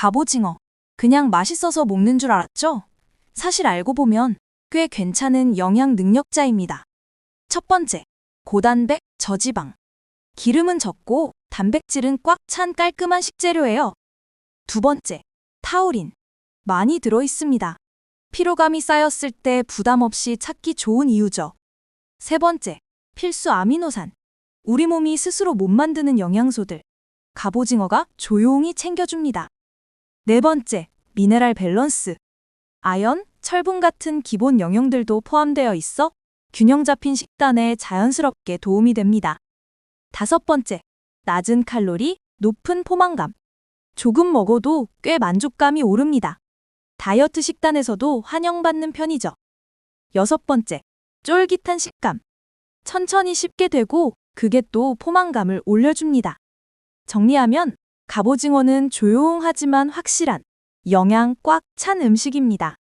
갑오징어. 그냥 맛있어서 먹는 줄 알았죠? 사실 알고 보면 꽤 괜찮은 영양 능력자입니다. 첫 번째, 고단백, 저지방. 기름은 적고 단백질은 꽉 찬 깔끔한 식재료예요. 두 번째, 타우린. 많이 들어 있습니다. 피로감이 쌓였을 때 부담 없이 찾기 좋은 이유죠. 세 번째, 필수 아미노산. 우리 몸이 스스로 못 만드는 영양소들. 갑오징어가 조용히 챙겨줍니다. 네 번째, 미네랄 밸런스. 아연, 철분 같은 기본 영양들도 포함되어 있어 균형 잡힌 식단에 자연스럽게 도움이 됩니다. 다섯 번째, 낮은 칼로리, 높은 포만감. 조금 먹어도 꽤 만족감이 오릅니다. 다이어트 식단에서도 환영받는 편이죠. 여섯 번째, 쫄깃한 식감. 천천히 씹게 되고 그게 또 포만감을 올려줍니다. 정리하면 갑오징어는 조용하지만 확실한 영양 꽉 찬 음식입니다.